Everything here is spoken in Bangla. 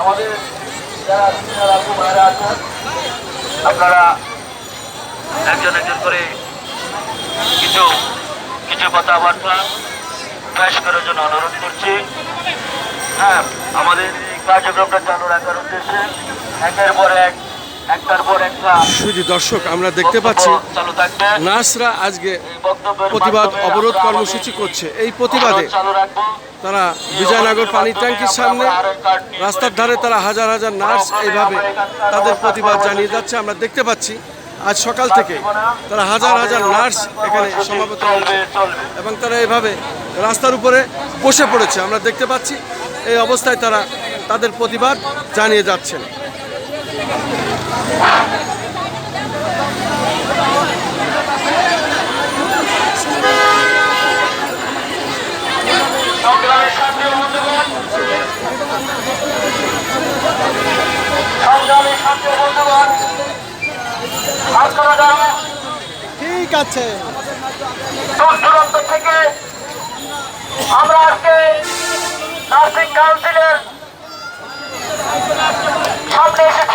আমাদের আপনারা একজন একজন করে কিছু কিছু কথাবার্তা পেশ করার জন্য অনুরোধ করছি। হ্যাঁ আমাদের এই কার্যক্রমটা চালু রাখার উদ্দেশ্যে একের পর এক শুধু দর্শক আমরা দেখতে পাচ্ছি নার্সরা আজকে প্রতিবাদ অবরোধ কর্মসূচি করছে। এই প্রতিবাদে তারা বিজয়নগর পানির ট্যাঙ্কির সামনে রাস্তার ধারে তারা হাজার হাজার নার্স এইভাবে তাদের প্রতিবাদ জানিয়ে যাচ্ছে। আমরা দেখতে পাচ্ছি আজ সকাল থেকে তারা হাজার হাজার নার্স এখানে সমাবেত হয়েছে এবং তারা এভাবে রাস্তার উপরে বসে পড়েছে। আমরা দেখতে পাচ্ছি এই অবস্থায় তারা তাদের প্রতিবাদ জানিয়ে যাচ্ছেন। ঠিক আছে। থেকে আমরা আজকে নার্সিং কাউন্সিলের সামনে এসেছি।